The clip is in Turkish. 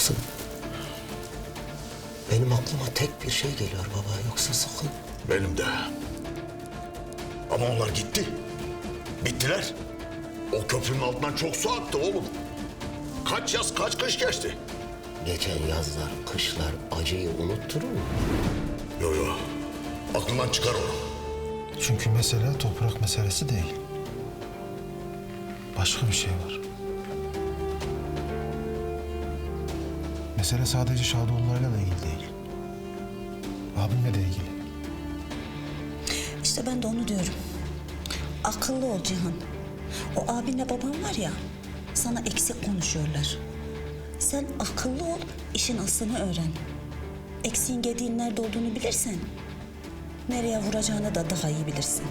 yoksa... Benim aklıma tek bir şey geliyor baba yoksa sakın. Benim de. Ama onlar gitti. Bittiler. O köprünün altından çok su aktı oğlum. Kaç yaz kaç kış geçti. Geçen yazlar, kışlar acıyı unutturur mu? Yo yo. Aklından çıkar onu. Çünkü mesele toprak meselesi değil. Başka bir şey var. Mesele sadece Şadoğulları'yla da ilgili değil. Abimle de ilgili. İşte ben de onu diyorum. Akıllı ol Cihan. O abinle babam var ya, sana eksik konuşuyorlar. Sen akıllı ol, işin aslını öğren. Eksiğin gediğin nerede olduğunu bilirsen, nereye vuracağını da daha iyi bilirsin.